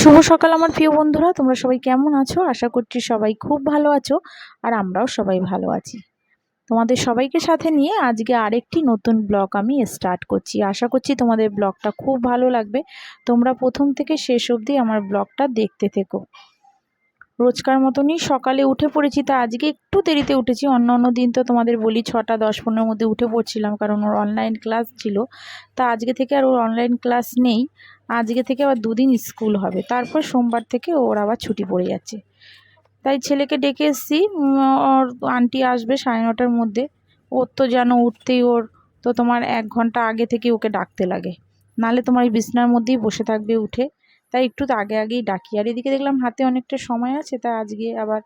শুভ সকাল আমার প্রিয় বন্ধুরা, তোমরা সবাই কেমন আছো? আশা করছি সবাই খুব ভালো আছো আর আমরাও সবাই ভালো আছি। তোমাদের সবাইকে সাথে নিয়ে আজকে আরেকটি নতুন ব্লগ আমি স্টার্ট করছি। আশা করছি তোমাদের ব্লগটা খুব ভালো লাগবে। তোমরা প্রথম থেকে শেষ অবধি আমার ব্লগটা দেখতে থেকো। রোজকার মতনই সকালে উঠে পড়েছি, তা আজকে একটু দেরিতে উঠেছি। অন্য অন্য দিন তো তোমাদের বলি ছটা, দশ, পনেরোর মধ্যে উঠে পড়ছিলাম, কারণ ওর অনলাইন ক্লাস ছিল। তা আজকে থেকে আর ওর অনলাইন ক্লাস নেই। আজকে থেকে আবার দুদিন স্কুল হবে। তারপর সোমবার থেকে ওর আবার ছুটি পড়ে যাচ্ছে। তাই ছেলেকে ডেকে এসছি। ওর আন্টি আসবে সাড়ে নটার মধ্যে। ওর তো যেন উঠতেই ওর, তো তোমার এক ঘণ্টা আগে থেকে ওকে ডাকতে লাগে। নালে তোমার এই বিছনার মধ্যেই বসে থাকবে উঠে। তাই একটু আগে আগেই ডাকি। আর এদিকে দেখলাম হাতে অনেকটা সময় আছে তাই আজকে আবার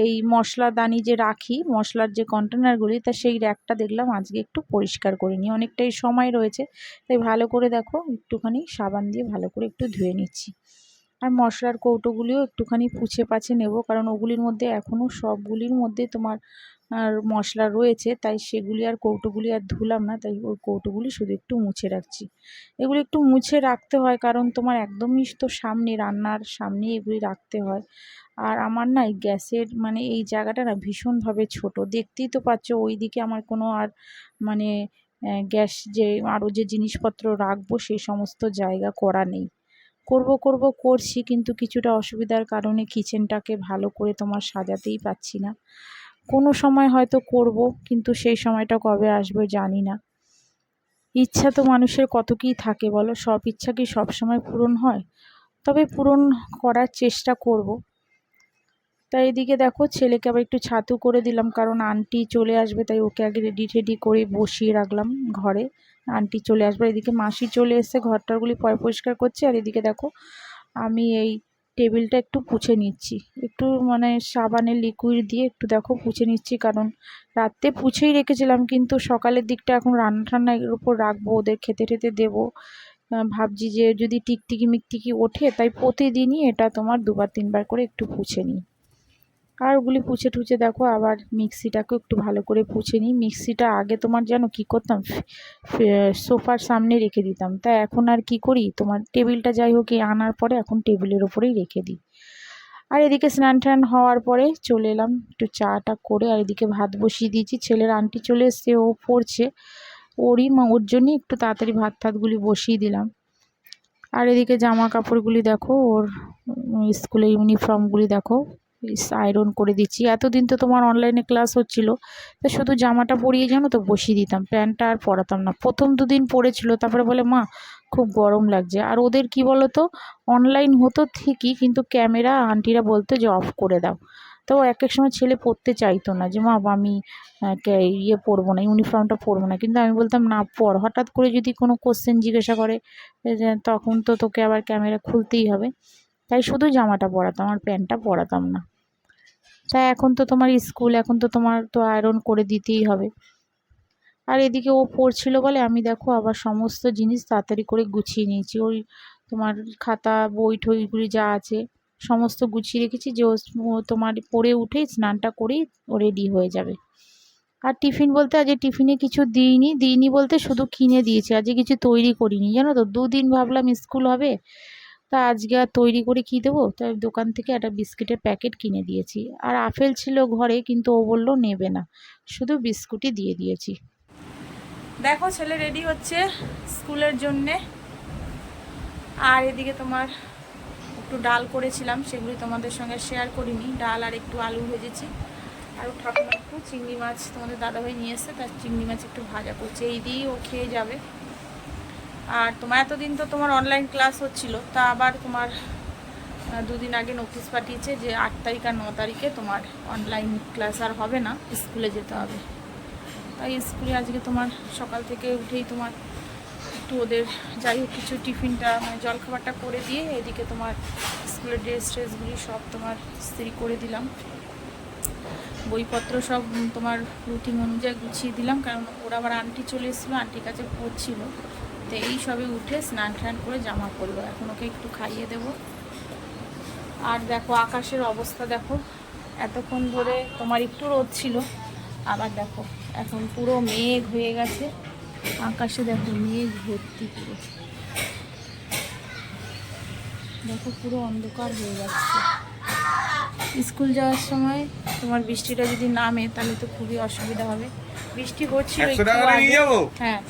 এই মশলাদানি যে রাখি, মশলার যে কন্টেনারগুলি তা সেই র্যাকটা দেখলাম আজকে একটু পরিষ্কার করে নিই। অনেকটাই সময় রয়েছে, তাই ভালো করে দেখো, একটুখানি সাবান দিয়ে ভালো করে একটু ধুয়ে নিচ্ছি। আর মশলার কৌটোগুলিও একটুখানি পুছে পাছে নেব, কারণ ওগুলির মধ্যে এখনও সবগুলির মধ্যে তোমার, আর মশলা রয়েছে, তাই সেগুলি আর কৌটোগুলি আর ধুলাম না, তাই ওই কৌটোগুলি শুধু একটু মুছে রাখছি। এগুলি একটু মুছে রাখতে হয়, কারণ তোমার একদমই তো সামনে রান্নার সামনে এগুলি রাখতে হয়। আর আমার না এই গ্যাসের মানে এই জায়গাটা না ভীষণভাবে ছোট, দেখতেই তো পাচ্ছ ওই দিকে আমার কোনো আর মানে গ্যাস যে আরও যে জিনিসপত্র রাখব সেই সমস্ত জায়গা করা নেই। করব করব, করছি কিন্তু কিছুটা অসুবিধার কারণে কিচেনটাকে ভালো করে তোমার সাজাতেই পাচ্ছি না। কোনো সময় হয়তো করব, কিন্তু সেই সময়টা কবে আসবে জানি না। ইচ্ছা তো মানুষের কত কী থাকে বলো, সব ইচ্ছা কি সব সময় পূরণ হয়? তবে পূরণ করার চেষ্টা করব। তাই এদিকে দেখো, ছেলেকে আবার একটু ছাতু করে দিলাম, কারণ আন্টি চলে আসবে, তাই ওকে আগে রেডি টেডি করে বসিয়ে রাখলাম ঘরে। আন্টি চলে আসবে, এদিকে মাসি চলে এসে ঘরটারগুলি পয়, পরিষ্কার করছে, আর এদিকে দেখো আমি এই টেবিলটা একটু পুছে নিচ্ছি, একটু মানে সাবানের লিকুইড দিয়ে একটু দেখো পুছে নিচ্ছি, কারণ রাত্রে পুছেই রেখেছিলাম, কিন্তু সকালের দিকটা এখন রান্না ঠান্নার উপর রাখব, ওদের খেতে টেতে দেবো ভাবছি যে যদি টিকটিকি মিকটিকি ওঠে, তাই প্রতিদিনই এটা তোমার দুবার তিনবার করে একটু পুছে নিই। আর ওগুলি পুছে টুছে দেখো, আবার মিক্সিটাকেও একটু ভালো করে পুছে নিই। মিক্সিটা আগে তোমার যেন কি করতাম? সোফার সামনে রেখে দিতাম। তা এখন আর কি করি? তোমার টেবিলটা যাই হোক আনার পরে এখন টেবিলের ওপরেই রেখে দিই। আর এদিকে স্নান টান হওয়ার পরে চলে এলাম, একটু চাটা করে আর এদিকে ভাত বসিয়ে দিয়েছি। ছেলের আন্টি চলে এসছে, ও পড়ছে। ওরই ওর জন্যই একটু তাড়াতাড়ি ভাত টাতগুলি বসিয়ে দিলাম। আর এদিকে জামা কাপড়গুলি দেখো, ওর স্কুলের ইউনিফর্মগুলি দেখো। আয়রন করে দিচ্ছি। এতদিন তো তোমার অনলাইনে ক্লাস হচ্ছিল। তো শুধু জামাটা পরিয়ে জানো তো, বসিয়ে দিতাম। প্যান্টটা আর পরাতাম না। প্রথম দুদিন পরেছিল, তারপরে বলে, মা, খুব গরম লাগছে। আর ওদের কি বলো তো অনলাইন হতো ঠিকই, কিন্তু ক্যামেরা আন্টিরা বলতো যে অফ করে দাও। তো এক এক সময় ছেলে পরতে চাইতো না যে, মা আমি ইয়ে পরবো না ইউনিফর্মটা পরবো না। কিন্তু আমি বলতাম, না, পর। হঠাৎ করে যদি কোনো কোশ্চেন জিজ্ঞাসা করে তখন তো তোকে আবার ক্যামেরা খুলতেই হবে। তাই শুধু জামাটা পরাতাম আর প্যান্টটা পরাতাম না। তাই এখন তো তোমার স্কুল, এখন তো তোমার তো আয়রন করে দিতেই হবে। আর এদিকে ও পড়ছিল বলে আমি দেখো আবার সমস্ত জিনিস তাড়াতাড়ি করে গুছিয়ে নিয়েছি। ওই তোমার খাতা, বই ঠইগুলি যা আছে সমস্ত গুছিয়ে রেখেছি যে ও তোমার পড়ে উঠেই স্নানটা করেই ও রেডি হয়ে যাবে। আর টিফিন বলতে আজকে টিফিনে কিছু দিইনি দিইনি বলতে শুধু কিনে দিয়েছি। আজকে কিছু তৈরি করিনি, জানো তো? দুদিন ভাবলাম স্কুল হবে তা আজকে আর তৈরি করে কী দেবো? তাই দোকান থেকে একটা বিস্কিটের প্যাকেট কিনে দিয়েছি। আর আপেল ছিল ঘরে, কিন্তু ও বলল নেবে না। শুধু বিস্কুটই দিয়ে দিয়েছি। দেখো, ছেলে রেডি হচ্ছে স্কুলের জন্যে। আর এদিকে তোমার একটু ডাল করেছিলাম, সেগুলি তোমাদের সঙ্গে শেয়ার করিনি। ডাল আর একটু আলু ভেজেছি। আর ঠাকুমা একটু চিংড়ি মাছ তোমাদের দাদাভাই নিয়ে এসছে তার চিংড়ি মাছ একটু ভাজা করছে। এই দিয়েই ও খেয়ে যাবে। আর তোমার এতদিন তো তোমার অনলাইন ক্লাস হচ্ছিল, তা আবার তোমার দুদিন আগে নোটিশ পাঠিয়েছে যে আট তারিখ আর ন তারিখে তোমার অনলাইন ক্লাস আর হবে না, স্কুলে যেতে হবে। তাই স্কুলে আজকে তোমার সকাল থেকে উঠেই তোমার একটু ওদের যাই হোক কিছু টিফিনটা মানে জলখাবারটা করে দিয়ে এদিকে তোমার স্কুলের ড্রেস ট্রেসগুলি সব তোমার স্ত্রী করে দিলাম। বইপত্র সব তোমার রুটিন অনুযায়ী গুছিয়ে দিলাম কারণ ওরা আবার আন্টি চলে এসেছিল আন্টির কাছে পড়ছিল। তো এই সবে উঠে স্নান টান করে জামা পরবো। এখন ওকে একটু খাইয়ে দেব। আর দেখো আকাশের অবস্থা দেখো। এতক্ষণ ধরে তোমার একটু রোদ ছিল আবার দেখো এখন পুরো মেঘ হয়ে গেছে। আকাশে দেখো মেঘ ভর্তি পুরো। দেখো পুরো অন্ধকার হয়ে যাচ্ছে। স্কুল যাওয়ার সময় তোমার বৃষ্টিটা যদি নামে তাহলে তো খুবই অসুবিধা হবে। বৃষ্টি হচ্ছিল হ্যাঁ।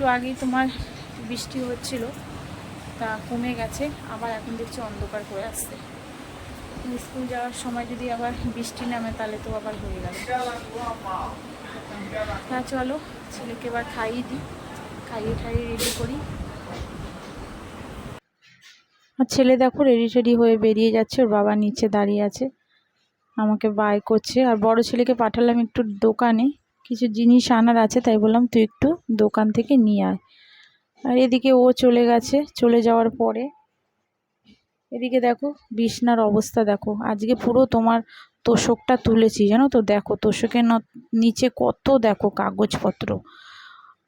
একটু আগেই তোমার বৃষ্টি হচ্ছিল, তা কমে গেছে, আবার এখন দেখছি অন্ধকার হয়ে আসছে। স্কুল যাওয়ার সময় যদি আবার বৃষ্টি নামে, তাহলে তো আবার হয়ে গেল। তা চলো, ছেলেকে এবার খাইয়ে দিই, খাইয়ে ঠাইয়ে রেডি করি। আর ছেলে দেখো রেডি টেডি হয়ে বেরিয়ে যাচ্ছে, ওর বাবা নিচে দাঁড়িয়ে আছে, আমাকে বাই করছে। আর বড় ছেলেকে পাঠালাম একটু দোকানে। কিছু জিনিস আনার আছে, তাই বললাম তুই একটু দোকান থেকে নিয়ে আয়। আর এদিকে ও চলে গেছে, চলে যাওয়ার পরে এদিকে দেখো বিছনার অবস্থা দেখো। আজকে পুরো তোমার তোষকটা তুলেছি, জানো তো? দেখো তোষকের নিচে কত দেখো কাগজপত্র।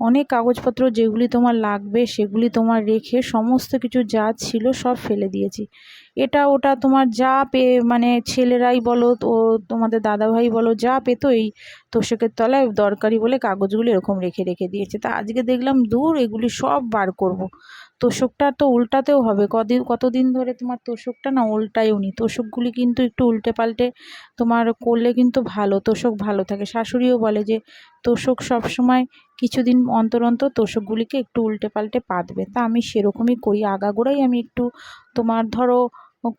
অনেক কাগজপত্র যেগুলি তোমার লাগবে, সেগুলি তোমার রেখে সমস্ত কিছু যা ছিল সব ফেলে দিয়েছি এটা ওটা তোমার যা পেয়ে মানে ছেলেরাই বলো, তো তোমাদের দাদাভাই বলো, যা পেতো এই তোষকের তলায় দরকারি বলে কাগজগুলো এরকম রেখে রেখে দিয়েছে তা আজকে দেখলাম দূর এগুলি সব বার করব। তোষকটা তো উল্টাতেও হবে। কদিন, কতদিন ধরে তোমার তোষকটা না উল্টাই উনি। তোষকগুলি কিন্তু একটু উল্টে পাল্টে তোমার করলে কিন্তু ভালো, তোষক ভালো থাকে। শাশুড়িও বলে যে, তোষক সবসময় কিছুদিন অন্তর অন্তর তোষকগুলিকে একটু উল্টে পাল্টে পাতবে। তা আমি সেরকমই করি। আগাগোড়াই আমি একটু তোমার ধরো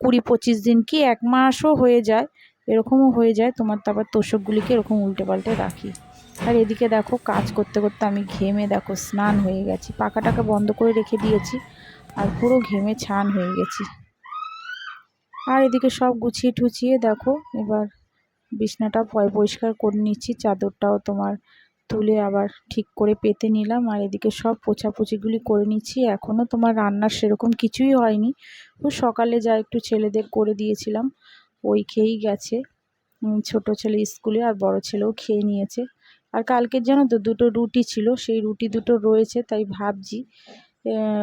কুড়ি, পঁচিশ দিন কি এক মাসও হয়ে যায়, এরকমও হয়ে যায় তোমার, তারপর তোষকগুলিকে এরকম উল্টে পাল্টে রাখি। আর এদিকে দেখো, কাজ করতে করতে আমি ঘেমে দেখো, স্নান হয়ে গেছি। পাখাটাকে বন্ধ করে রেখে দিয়েছি আর পুরো ঘেমে ছান হয়ে গেছি। আর এদিকে সব গুছিয়ে টুছিয়ে দেখো, এবার বিছনাটা পরিষ্কার করে নিচ্ছি। চাদরটাও তোমার তুলে আবার ঠিক করে পেতে নিলাম। আর এদিকে সব পোছাপুছিগুলি করে নিচ্ছি। এখনও তোমার রান্নার সেরকম কিছুই হয়নি। ওই সকালে যা একটু ছেলেদের করে দিয়েছিলাম, ওই খেয়েই গেছে। ছোট ছেলে স্কুলে আর বড় ছেলেও খেয়ে নিয়েছে। আর কালকের জানো তো দুটো রুটি ছিল, সেই রুটি দুটো রয়েছে, তাই ভাবছি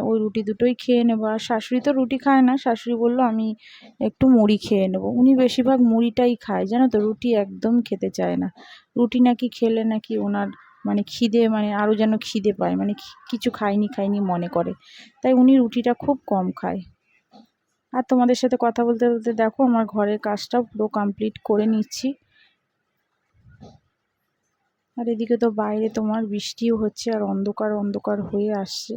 ওই রুটি দুটোই খেয়ে নেব। আর শাশুড়ি তো রুটি খায় না, শাশুড়ি বলল আমি একটু মুড়ি খেয়ে নেব। উনি বেশিরভাগ মুড়িটাই খায়, জানো তো রুটি একদম খেতে চায় না। রুটি নাকি খেলে নাকি ওনার মানে খিদে মানে আরও যেন খিদে পায় মানে কিছু খায়নি খাইনি মনে করে। তাই উনি রুটিটা খুব কম খায়। আর তোমাদের সাথে কথা বলতে বলতে দেখো, আমার ঘরের কাজটা পুরো কমপ্লিট করে নিচ্ছি। আর এদিকে তো বাইরে তোমার বৃষ্টিও হচ্ছে আর অন্ধকার অন্ধকার হয়ে আসছে।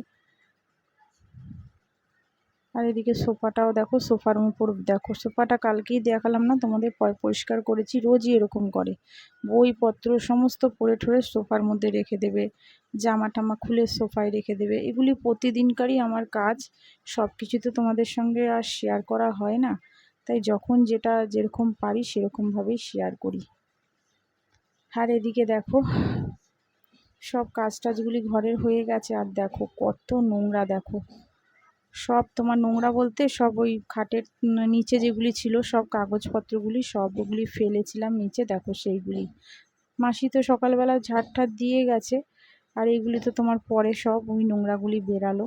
আর এদিকে সোফাটাও দেখো, সোফার উপর দেখো, সোফাটা কালকেই দেখালাম না, তোমাদের পরিষ্কার করেছি, রোজই এরকম করে। বইপত্র সমস্ত পড়ে ঠরে সোফার মধ্যে রেখে দেবে জামা টামা খুলে সোফায় রেখে দেবে। এগুলি প্রতিদিনকারই আমার কাজ, সব কিছু তো তোমাদের সঙ্গে আর শেয়ার করা হয় না। তাই যখন যেটা যেরকম পারি সেরকমভাবেই শেয়ার করি। আর এদিকে দেখো, সব কাজ টাজগুলি ঘরের হয়ে গেছে। আর দেখো, কত নোংরা দেখো। সব তোমার নোংরা বলতে সব ওই খাটের নিচে যেগুলি ছিল, সব কাগজপত্রগুলি সব ওগুলি ফেলেছিলাম নিচে। দেখো সেইগুলি। মাসি তো সকালবেলা ঝাড় দিয়ে গেছে, আর এইগুলি তো তোমার পরে সব ওই নোংরাগুলি বেরালো।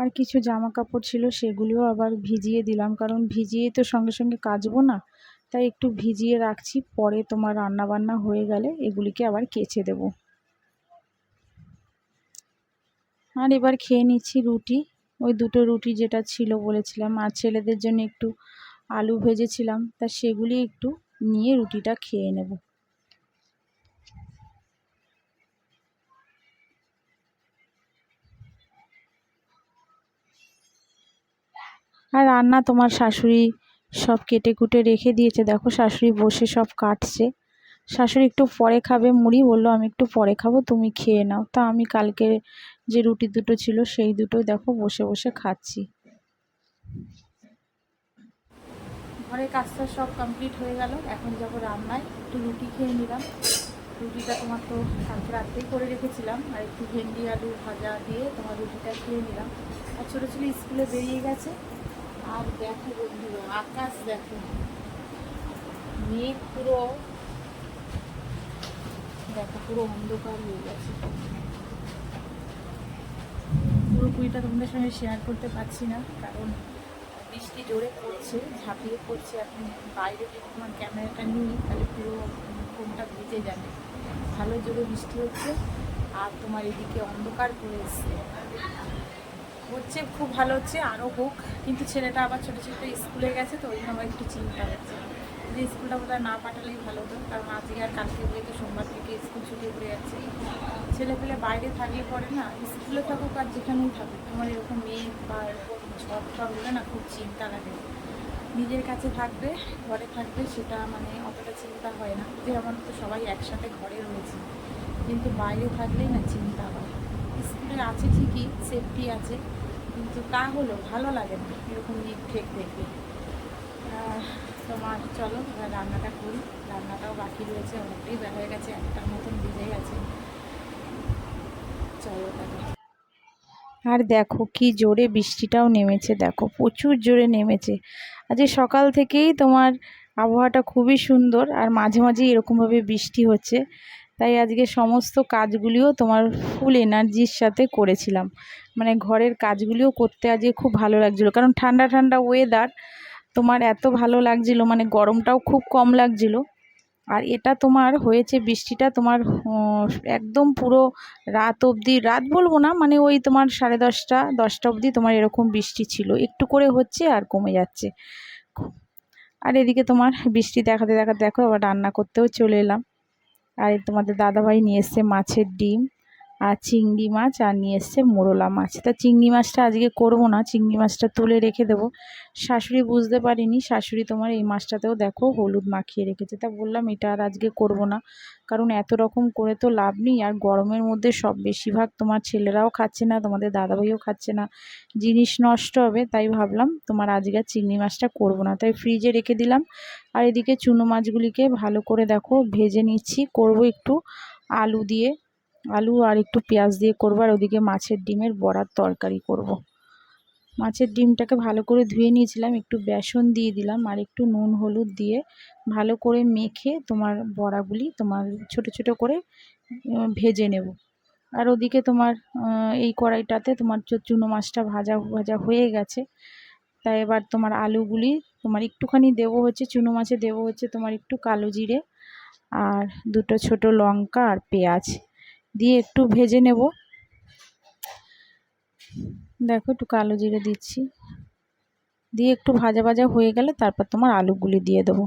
আর কিছু জামা কাপড় ছিল সেগুলিও আবার ভিজিয়ে দিলাম। কারণ ভিজিয়ে তো সঙ্গে সঙ্গে কাচবো না। তাই একটু ভিজিয়ে রাখছি, পরে তোমার রান্না বান্না হয়ে গেলে এগুলিকে আবার কেচে দেব। আর এবার খেয়ে নিচ্ছি রুটি। ওই দুটো রুটি যেটা ছিল বলেছিলাম, আর ছেলেদের জন্য একটু আলু ভেজেছিলাম, তা সেগুলি একটু নিয়ে রুটিটা খেয়ে নেব। আর রান্না তোমার শাশুড়ি সব কেটে কুটে রেখে দিয়েছে। দেখো শাশুড়ি বসে সব কাটছে। শাশুড়ি একটু পরে খাবে, মুড়ি বলল, আমি একটু পরে খাব, তুমি খেয়ে নাও। তা আমি কালকে যে রুটি দুটো ছিল, সেই দুটো দেখো বসে বসে খাচ্ছি। ঘরের কাজটা সব কমপ্লিট হয়ে গেল। এখন যাব রান্নায়। একটু রুটি খেয়ে নিলাম। রুটিটা তোমার তো কালকে রাত্রেই করে রেখেছিলাম। আর একটু ভেন্ডি, আলু ভাজা দিয়ে তোমার রুটিটা খেয়ে নিলাম। আর ছোটো ছোটো স্কুলে বেরিয়ে গেছে। আর দেখো বন্ধুরা আকাশ দেখো। মেঘ পুরো, দেখো পুরো অন্ধকার হয়ে গেছে। পুরোপুরিটা তোমাদের সঙ্গে শেয়ার করতে পারছি না, কারণ বৃষ্টি জোরে পড়ছে, ঝাঁপিয়ে পড়ছে। এখন বাইরে যদি তোমার ক্যামেরাটা নিই, তাহলে পুরো সে জানে ভালো জোরে বৃষ্টি হচ্ছে, আর তোমার এদিকে অন্ধকার করে এসছে। হচ্ছে, খুব ভালো হচ্ছে আরও হোক। কিন্তু ছেলেটা আবার ছোটো ছোটো স্কুলে গেছে, তো ওই জন্য আমার একটু চিন্তা হচ্ছে। যে স্কুলটা বোধহয় না পাঠালেই ভালো হতো, কারণ আজকে আর কালকে তো সোমবার থেকে স্কুল ছুটি পড়ে যাচ্ছে। ছেলে পেলে বাইরে থাকলে পরে না, স্কুলে থাকুক আর যেখানেই থাকুক, তোমার এরকম মেয়ে বা এরকম ঝড় হলে না খুব চিন্তা লাগে। নিজের কাছে থাকবে, ঘরে থাকবে, সেটা মানে অতটা চিন্তা হয় না। যেমন তো সবাই একসাথে ঘরে রয়েছে, কিন্তু বাইরে থাকলেই না চিন্তা হয়। স্কুলে আছে ঠিকই সেফটি আছে কিন্তু তা হলো ভালো লাগে না, এরকম দিক ঠেক দেখে তোমার চলো, এবার রান্নাটা করি। রান্নাটাও বাকি রয়েছে, অনেকটাই বেলা হয়ে গেছে, একটার মতন ভিজে গেছে। চলো তাহলে। আর দেখো কি জোরে বৃষ্টিটাও নেমেছে, দেখো প্রচুর জোরে নেমেছে। আজকে সকাল থেকেই তোমার আবহাওয়াটা খুবই সুন্দর, আর মাঝে মাঝে এরকমভাবে বৃষ্টি হচ্ছে। তাই আজকে সমস্ত কাজগুলিও তোমার ফুল এনার্জির সাথে করেছিলাম। মানে ঘরের কাজগুলিও করতে আজকে খুব ভালো লাগছিল। কারণ ঠান্ডা ঠান্ডা ওয়েদার তোমার এত ভালো লাগছিল মানে গরমটাও খুব কম লাগছিল। আর এটা তোমার হয়েছে, বৃষ্টিটা তোমার একদম পুরো রাত অবধি, রাত বলব না মানে ওই তোমার সাড়ে দশটা দশটা অবধি তোমার এরকম বৃষ্টি ছিল। একটু করে হচ্ছে আর কমে যাচ্ছে। আর এদিকে তোমার বৃষ্টি দেখাতে দেখাতে, দেখো, আবার রান্না করতেও চলে এলাম। আর তোমাদের দাদাভাই নিয়ে এসছে মাছের ডিম। আর চিংড়ি মাছ আর নিয়ে এসছে মোরলা মাছ। তা চিংড়ি মাছটা আজকে করব না, চিংড়ি মাছটা তুলে রেখে দেবো। শাশুড়ি বুঝতে পারিনি, শাশুড়ি তোমার এই মাছটাতেও দেখো হলুদ মাখিয়ে রেখেছে। তা বললাম এটা আর আজকে করব না, কারণ এত রকম করে তো লাভ নেই। আর গরমের মধ্যে সব বেশিরভাগ তোমার ছেলেরাও খাচ্ছে না, তোমাদের দাদাভাইও খাচ্ছে না। জিনিস নষ্ট হবে, তাই ভাবলাম তোমার আজকে চিংড়ি মাছটা করব না। তাই ফ্রিজে রেখে দিলাম। আর এদিকে চুনো মাছগুলিকে ভালো করে দেখো ভেজে নিচ্ছি, করব একটু আলু দিয়ে। আলু আর একটু পেঁয়াজ দিয়ে করব, আর ওদিকে মাছের ডিমের বড়ার তরকারি করব। মাছের ডিমটাকে ভালো করে ধুয়ে নিয়েছিলাম, একটু বেসন দিয়ে দিলাম, আর একটু নুন হলুদ দিয়ে ভালো করে মেখে তোমার বড়াগুলি তোমার ছোট ছোট করে ভেজে নেব। আর ওদিকে তোমার এই কড়াইটাতে তোমার চুনো মাছটা ভাজা ভাজা হয়ে গেছে। তাই এবার তোমার আলুগুলি তোমার একটুখানি দেবো হচ্ছে, চুনো মাছে দেবো হচ্ছে তোমার একটু কালো জিরে আর দুটো ছোট লঙ্কা আর পেঁয়াজ। দিয়ে একটু ভেজে নেব। দেখো একটু কালো জিরে দিচ্ছি। দিয়ে একটু ভাজা ভাজা হয়ে গেলে তারপর তোমার আলুগুলি দিয়ে দেবো।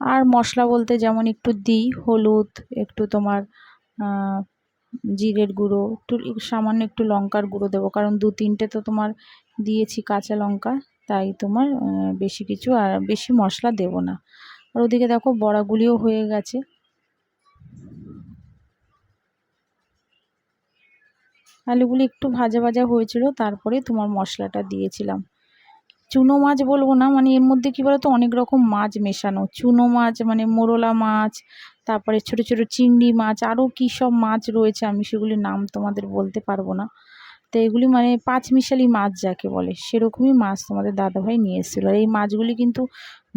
আর মশলা বলতে যেমন একটু দিই, হলুদ, একটু তোমার জিরের গুঁড়ো, একটু সামান্য একটু লঙ্কার গুঁড়ো দেবো। কারণ দু তিনটে তো তোমার দিয়েছি কাঁচা লঙ্কা, তাই তোমার বেশি কিছু আর বেশি মশলা দেবো না। আর ওদিকে দেখো বড়াগুলিও হয়ে গেছে। আলুগুলি একটু ভাজা ভাজা হয়েছিল, তারপরে তোমার মশলাটা দিয়েছিলাম। চুনো মাছ বলব না মানে এর মধ্যে কী বলতো, অনেক রকম মাছ মেশানো। চুনো মাছ মানে মোরলা মাছ, তারপরে ছোট ছোট চিংড়ি মাছ আরও কী সব মাছ রয়েছে আমি সেগুলির নাম তোমাদের বলতে পারব না। তো এগুলি মানে পাঁচমিশালি মাছ যাকে বলে, সেরকমই মাছ তোমাদের দাদাভাই নিয়ে এসেছিল। আর এই মাছগুলি কিন্তু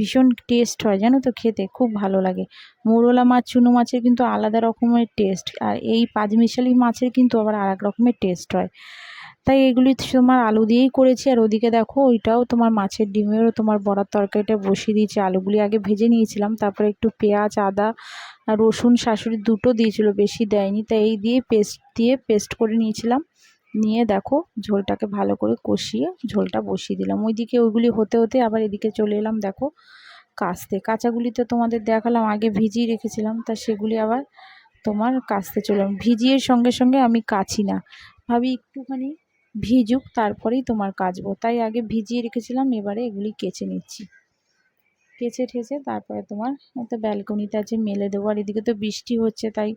ভীষণ টেস্ট হয়, জানো তো খেতে, খুব ভালো লাগে। মোরলা মাছ, চুনো মাছের কিন্তু আলাদা রকমের টেস্ট আর এই পাঁচমিশালি মাছের কিন্তু আবার আর রকমের টেস্ট হয়। তাই এগুলি তোমার আলু দিয়েই করেছি, আর ওদিকে দেখো ওইটাও তোমার মাছের ডিমেরও তোমার বড়ার তরকারিটা বসিয়ে দিয়েছি। আলুগুলি আগে ভেজে নিয়েছিলাম, তারপরে একটু পেঁয়াজ, আদা রসুন শাশুড়ি দুটো দিয়েছিল, বেশি দেয়নি, তাই এই দিয়ে পেস্ট দিয়ে পেস্ট করে নিয়েছিলাম। নিয়ে দেখো ঝোলটাকে ভালো করে কষিয়ে ঝোলটা বসিয়ে দিলাম। ওইদিকে ওইগুলি হতে হতে আবার এদিকে চলে এলাম দেখো কাস্তে। কাঁচাগুলি তো তোমাদের দেখালাম, আগে ভিজিয়ে রেখেছিলাম, তা সেগুলি আবার তোমার কাস্তে চলে এলাম। ভিজিয়ে সঙ্গে সঙ্গে আমি কাছি না, ভাবি একটুখানি ভিজুক, তারপরেই তোমার কাচবো। তাই আগে ভিজিয়ে রেখেছিলাম, এবারে এগুলি কেচে নিচ্ছি। কেচে ঠেচে তারপরে তোমার তো ব্যালকনিতে আছে, মেলে দেবো। আর এদিকে তো বৃষ্টি হচ্ছে, তাই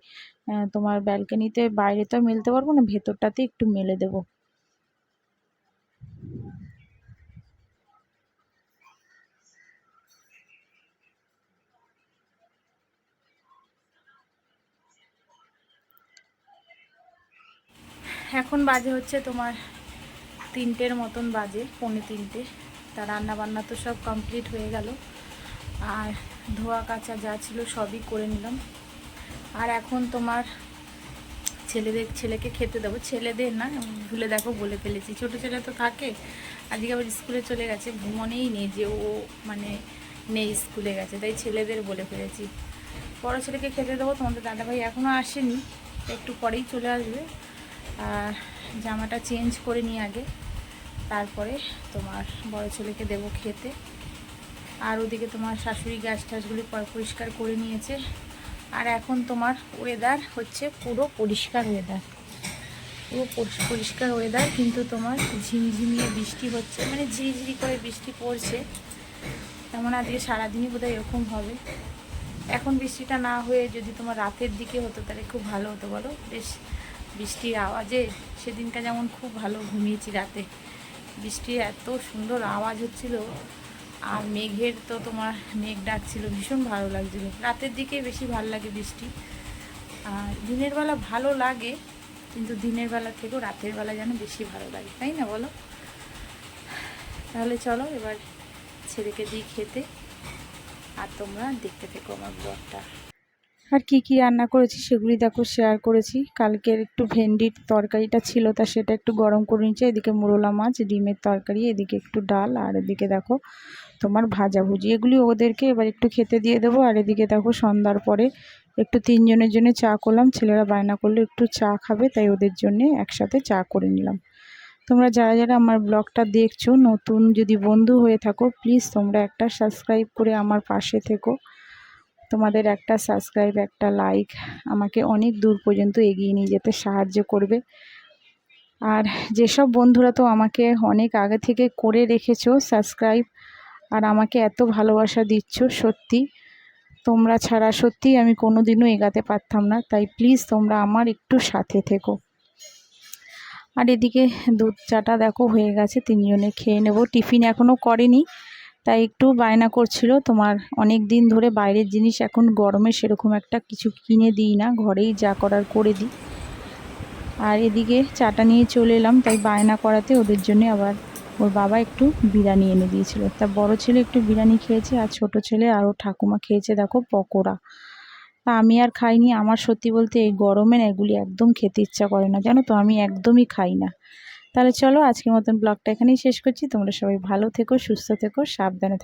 তোমার ব্যালকনিতে বাইরে তো মেলতে পারব না, ভেতরটাতে একটু মেলে দেবো। এখন বাজে হচ্ছে তোমার তিনটের মতন বাজে, পৌনে তিনটে। তা রান্না বান্না তো সব কমপ্লিট হয়ে গেল। আর ধোয়া কাচা যা ছিল সবই করে নিলাম। আর এখন তোমার ছেলেদের, ছেলেকে খেতে দেবো। ছেলেদের না, ভুলে দেখো বলে ফেলেছি। ছোটো ছেলে তো থাকে, আজকে আবার স্কুলে চলে গেছে মনেই নেই যে ও মানে নেই, স্কুলে গেছে, তাই ছেলেদের বলে ফেলেছি। বড়ো ছেলেকে খেতে দেবো, তোমাদের দাদাভাই এখনও আসেনি, একটু পরেই চলে আসবে। আর জামাটা চেঞ্জ করে নিই আগে, তারপরে তোমার বড় ছেলেকে দেবো খেতে। আর ওদিকে তোমার শাশুড়ি গ্যাস ট্যাসগুলি পরিষ্কার করে নিয়েছে। আর এখন তোমার ওয়েদার হচ্ছে পুরো পরিষ্কার ওয়েদার পুরো পরিষ্কার ওয়েদার কিন্তু তোমার ঝিমঝিমিয়ে বৃষ্টি হচ্ছে। মানে ঝিরিঝিরি করে বৃষ্টি পড়ছে। তেমন আজকে সারাদিনই বোধহয় এরকম হবে। এখন বৃষ্টিটা না হয়ে যদি তোমার রাতের দিকে হতো, তাহলে খুব ভালো হতো বলো। বেশ বৃষ্টির আওয়াজে সেদিনটা যেমন খুব ভালো ঘুমিয়েছি রাতে। বৃষ্টির এত সুন্দর আওয়াজ হচ্ছিল। আর মেঘের তো তোমার মেঘ ডাকছিল, ভীষণ ভালো লাগছিল। রাতের দিকে বেশি ভালো লাগে বৃষ্টি। আর দিনের বেলা ভালো লাগে, কিন্তু দিনের বেলা থেকেও রাতের বেলা যেন বেশি ভালো লাগে, তাই না বলো? তাহলে চলো এবার ছেলেকে দিই খেতে, আর তোমরা দেখতে থেকো আমার ব্লগটা। আর কি কি রান্না করেছি সেগুলি দেখো শেয়ার করেছি। কালকের একটু ভেন্ডির তরকারিটা ছিল, তা সেটা একটু গরম করে নিচ্ছে এদিকে মুরলা মাছ, ডিমের তরকারি, এদিকে একটু ডাল, আর এদিকে দেখো তোমার ভাজা ভুজি। এগুলি ওদেরকে এবার একটু খেতে দিয়ে দেবো। আর এদিকে দেখো সন্ধ্যার পরে একটু তিনজনের জন্য চা করলাম। ছেলেরা বায়না করলে, একটু চা খাবে। তাই ওদের জন্য একসাথে চা করে নিলাম। তোমরা যারা যারা আমার ব্লগটা দেখছ, নতুন যদি বন্ধু হয়ে থাকো প্লিজ তোমরা একটা সাবস্ক্রাইব করে আমার পাশে থেকো। তোমাদের একটা সাবস্ক্রাইব একটা লাইক আমাকে অনেক দূর পর্যন্ত এগিয়ে নিয়ে যেতে সাহায্য করবে। আর যেসব বন্ধুরা তো আমাকে অনেক আগে থেকে করে রেখেছো সাবস্ক্রাইব আর আমাকে এত ভালোবাসা দিচ্ছ, সত্যি। তোমরা ছাড়া সত্যিই আমি কোনো দিনও এগাতে পারতাম না, তাই প্লিজ তোমরা আমার একটু সাথে থেকো। আর এদিকে দুধ চাটা দেখো হয়ে গেছে, তিনজনে খেয়ে নেব। টিফিন এখনও করেনি, তাই একটু বায়না করছিল। তোমার অনেক দিন ধরে বাইরের জিনিস এখন গরমে সেরকম একটা কিছু কিনে দিই না, ঘরেই যা করার করে দিই। আর এদিকে চাটা নিয়ে চলে এলাম, তাই বায়না করাতে ওদের জন্য আবার ওর বাবা একটু বিরিয়ানি এনে দিয়েছিল। তা বড় ছেলে একটু বিরিয়ানি খেয়েছে আর ছোট ছেলে আর ওর ঠাকুমা খেয়েছে, দেখো পকোড়া। তা আমি আর খাইনি। আমার সত্যি বলতে এই গরমে না এগুলি একদম খেতে ইচ্ছা করে না। জানো তো, আমি একদমই খাই না। তাহলে চলো আজকের মতন ব্লগটা এখানেই শেষ করছি। তোমরা সবাই ভালো থেকো, সুস্থ থেকো, সাবধানে থাকো।